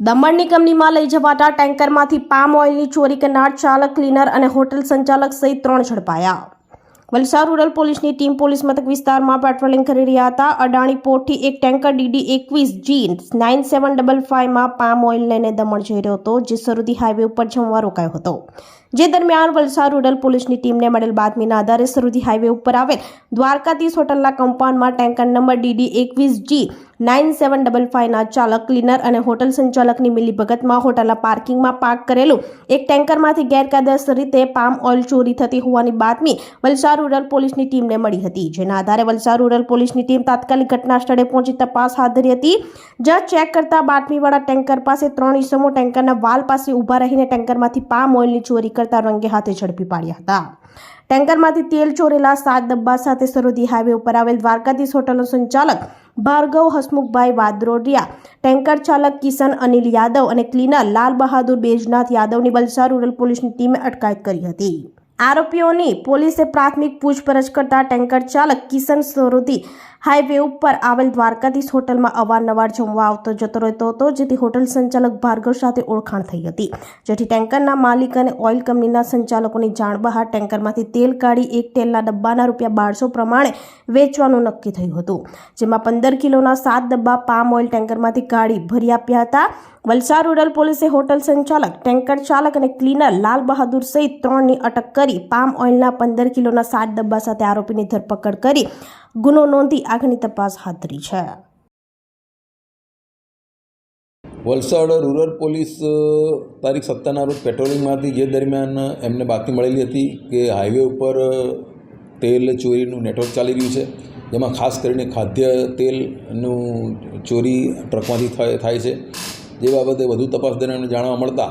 દમણની કંપનીમાં લઈ જવાતા ટેન્કરમાંથી પામ ઓઇલની ચોરી કરનાર ચાલક, ક્લીનર અને હોટલ સંચાલક સહિત ત્રણ ઝડપાયા. વલસાડ રૂરલ પોલીસની ટીમ પોલીસ મથક વિસ્તારમાં પેટ્રોલિંગ કરી રહ્યા હતા. અડાણી પોર્ટથી એક ટેન્કર ડીડી એકવીસ જી નાઇન સેવન ડબલ ફાઇવમાં પામ ઓઇલ લઈને દમણ જઈ રહ્યો હતો, જે સરુદી હાઈવે ઉપર જમવા રોકાયો હતો. જે દરમિયાન વલસાડ રૂરલ પોલીસની ટીમને મળેલ બાતમીના આધારે સરુદી હાઈવે ઉપર આવેલ દ્વારકાધીશ હોટલના કમ્પાઉન્ડમાં ટેન્કર નંબર ડીડી એકવીસ જી નાઇન સેવન ડબલ ફાઇવના ચાલક, ક્લીનર અને હોટલ સંચાલકની મિલીભગતમાં હોટલના પાર્કિંગમાં પાર્ક કરેલું. એક ટેન્કરમાંથી ગેરકાયદેસર રીતે પામ ઓઇલ ચોરી થતી હોવાની બાતમી વલસાડ રૂરલ પોલીસની ટીમને મળી હતી, જેના આધારે વલસાડ રૂરલ પોલીસની ટીમ તાત્કાલિક ઘટના સ્થળે પહોંચી તપાસ હાથ ધરી હતી. જ્યાં ચેક કરતા બાતમીવાળા ટેન્કર પાસે ત્રણ ઈસમો ટેન્કરના વાલ પાસે ઊભા રહીને ટેન્કરમાંથી પામ ઓઇલની ચોરી કરતા રંગે હાથે ઝડપી પાડ્યા હતા. ટેન્કરમાંથી તેલ ચોરેલા સાત ડબ્બા સાથે સરોદી હાઈવે ઉપર આવેલ દ્વારકાધીશ હોટલનો સંચાલક ભાર્ગવ, હસમુખભાઈ વાદ્રોડિયા, ટેન્કર ચાલક કિશન, અનિલ યાદવ અને ક્લીનર લાલ બહાદુર બેજનાથ યાદવની વલસાડ રૂરલ પોલીસની ટીમે અટકાયત કરી હતી. આરોપીઓની પોલીસે પ્રાથમિક પૂછપરછ કરતા ટેન્કર ચાલક કિશન સરોદી હાઈવે ઉપર આવેલ દ્વારકાધીશ હોટલમાં અવારનવાર જમવા આવતો જતો રહેતો હતો, જેથી હોટલ સંચાલક ભાર્ગવ સાથે ઓળખાણ થઈ હતી. જેથી ટેન્કરના માલિક અને ઓઇલ કંપનીના સંચાલકોની જાણ બહાર ટેન્કરમાંથી તેલ કાઢી એક તેલના ડબ્બાના રૂપિયા બારસો પ્રમાણે વેચવાનું નક્કી થયું હતું. જેમાં પંદર કિલોના સાત ડબ્બા પામ ઓઇલ ટેન્કરમાંથી કાઢી ભરી આપ્યા હતા. વલસાડ રૂરલ પોલીસે હોટલ સંચાલક, ટેન્કર ચાલક અને ક્લીનર લાલ બહાદુર સહિત ત્રણની અટક કરી પામ ઓઇલના પંદર કિલોના સાત ડબ્બા સાથે આરોપીની ધરપકડ કરી ગુનો નોંધી આગળની તપાસ હાથ ધરી છે. વલસાડ રૂરલ પોલીસ તારીખ સત્તાના રોજ પેટ્રોલિંગમાંથી જે દરમિયાન એમને બાતમી મળેલી હતી કે હાઈવે ઉપર તેલ ચોરીનું નેટવર્ક ચાલી રહ્યું છે. જેમાં ખાસ કરીને ખાદ્ય તેલનું ચોરી ટ્રકમાંથી થાય છે. જે બાબતે વધુ તપાસ દરમિયાન જાણવા મળતા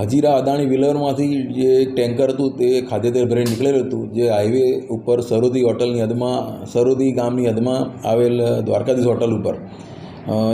હજીરા અદાણી વિલરમાંથી જે ટેન્કર હતું તે ખાદ્યતેલ ભરીને નીકળેલું હતું, જે હાઈવે ઉપર સરોદી હોટલની હદમાં, સરોદી ગામની હદમાં આવેલ દ્વારકાધીશ હોટલ ઉપર.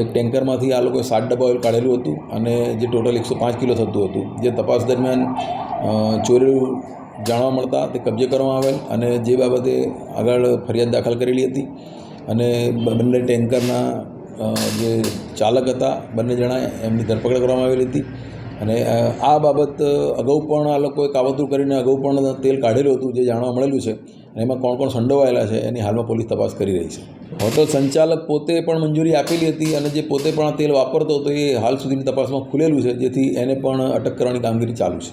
એક ટેન્કરમાંથી આ લોકોએ સાત ડબ્બા ઓઇલ કાઢેલું હતું અને જે ટોટલ એકસો પાંચ કિલો થતું હતું. જે તપાસ દરમિયાન ચોરેલું જાણવા મળતા તે કબજે કરવામાં આવેલ અને જે બાબતે આગળ ફરિયાદ દાખલ કરેલી હતી અને બંને ટેન્કરના જે ચાલક હતા, બંને જણા એમની ધરપકડ કરવામાં આવેલી હતી. અને આ બાબત અગાઉ પણ આ લોકોએ કાવતરું કરીને અગાઉ પણ તેલ કાઢેલું હતું, જે જાણવા મળેલું છે. અને એમાં કોણ કોણ સંડોવાયેલા છે, એની હાલમાં પોલીસ તપાસ કરી રહી છે. હોટલ સંચાલક પોતે પણ મંજૂરી આપેલી હતી અને જે પોતે પણ આ તેલ વાપરતો હતો, એ હાલ સુધીની તપાસમાં ખુલેલું છે, જેથી એને પણ અટક કરવાની કામગીરી ચાલુ છે.